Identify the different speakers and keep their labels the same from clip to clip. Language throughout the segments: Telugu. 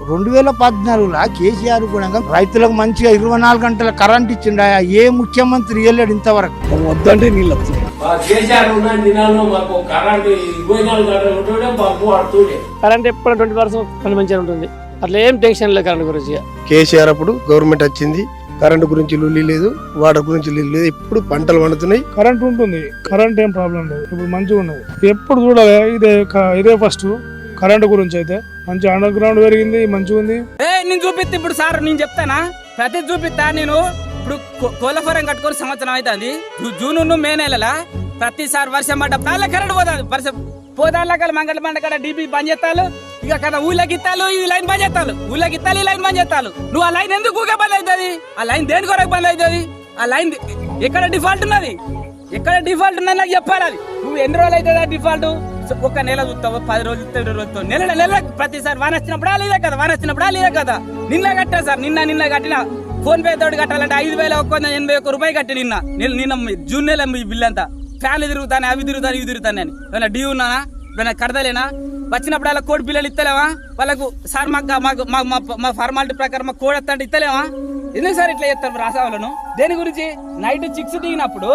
Speaker 1: రెండు వేల పద్నాలుగులో కేసీఆర్ కూడా రైతులకు మంచిగా ఇరవై నాలుగు గంటల కరెంట్ ఇచ్చిండ. ఏ ముఖ్యమంత్రి ఇవ్వలేడు ఇంతవరకు.
Speaker 2: వద్దంటే నీళ్ళు
Speaker 3: కరెంటు
Speaker 4: ఎప్పుడు ట్వంటీ పర్సెంట్ మంచిగా ఉంటుంది. అట్లా ఏం టెన్షన్ లేదు కరెంట్ గురించి.
Speaker 5: కేసీఆర్ అప్పుడు గవర్నమెంట్ వచ్చింది. కరెంటు గురించి లొల్లి లేదు వాటర్ గురించి లొల్లి లేదు. ఎప్పుడు పంటలు పండుతున్నాయి.
Speaker 6: కరెంట్ ఉంటుంది కరెంట్ ఏం ప్రాబ్లం లేదు. ఇప్పుడు మంచిగా ఉన్నది. ఎప్పుడు చూడాలి ఇదే క- ఇదే ఫస్ట్ కరెంట్ గురించి అయితే. మంచి అండర్ గ్రౌండ్ పెరిగింది మంచిగా ఉంది.
Speaker 7: ఏ నేను చూపిస్తా ఇప్పుడు సార్ నేను చెప్తానా? ప్రతి చూపిస్తా నేను. ఇప్పుడు కో- కోళ్ళ ఫారం కట్టుకొని సంవత్సరం అవుతుంది జూన్ను మే నెలల ప్రతిసారి వర్షం పడ్డ దానిలో కరెంట్ పోతుంది. వర్షం పోదాళ్ళ మంగళ మండ కాడ డీపీ బంద్ చేస్తాలు ఇక కదా ఊళ్ళకి ఇత్తాలు ఈ లైన్ బంద్ చేస్తాలు ఊళ్ళకి ఇత్తాలు ఈ లైన్ బంద్ చేస్తాలు నువ్వు ఆ లైన్ ఎందుకు ఊగే బంద్ అవుతుంది ఆ లైన్ దేని కొరకు బంద్ అవుతుంది ఆ లైన్ ఎక్కడ డిఫాల్ట్ ఉన్నది? ఎక్కడ డిఫాల్ట్ ఉన్నది నాకు చెప్పాలి అది. నువ్వు ఎన్ని రోజులు అవుతుంది డిఫాల్ట్? ఒక నెల చూస్తావు? పది రోజులు చూస్తావు ఇరవై రోజులు నెల నెల ప్రతిసారి వాన వచ్చినప్పుడా లేదే కదా? వాన వచ్చినప్పుడా లేదే కదా? నిన్న కట్టా సార్ నిన్న నిన్న కట్టిన. ఫోన్ పే తోటి కట్టాలంటే ఐదు వేల ఒక్క వంద ఎనభై ఒక్క రూపాయి కట్టి నిన్న. నిన్న నిన్న జూన్ నెల మీ బిల్ అంతా. ఫ్యాన్లు తిరుగుతాను అవి తిరుగుతాను ఇవి తిరుగుతాను నేను ఏమైనా డ్యూ ఉన్నానా? ఏమైనా కడతలేనా? వచ్చినప్పుడు అలా కోడి పిల్లలు ఇస్తలేవా వాళ్ళకు సార్ మాకు మాకు మా మా- ఫార్మాలిటీ ప్రకారం మాకు కోడి వస్తా ఇస్తలేవా ఎందుకు సార్ ఇట్లా చెప్తారు రాసావాలను దేని గురించి? నైట్ చిక్స్ దిగినప్పుడు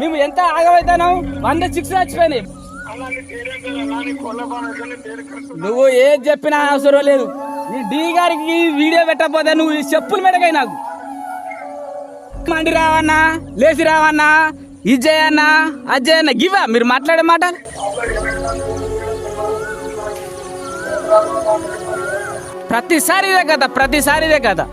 Speaker 7: మేము ఎంత ఆగమైతున్నాం వంద చిక్స్ చచ్చిపోయినాయి నువ్వు ఏది చెప్పినా అవసరం లేదు. నీ డీ గారికి వీడియో పెట్టకపోతే నువ్వు చెప్పులు మెడగాయి నాకు. మండి రావన్నా లేచి రావన్నా ఇజ్జయ్ అన్నా గివా మీరు మాట్లాడే మాట? ప్రతిసారి ఇదే కదా ప్రతిసారి ఇదే కదా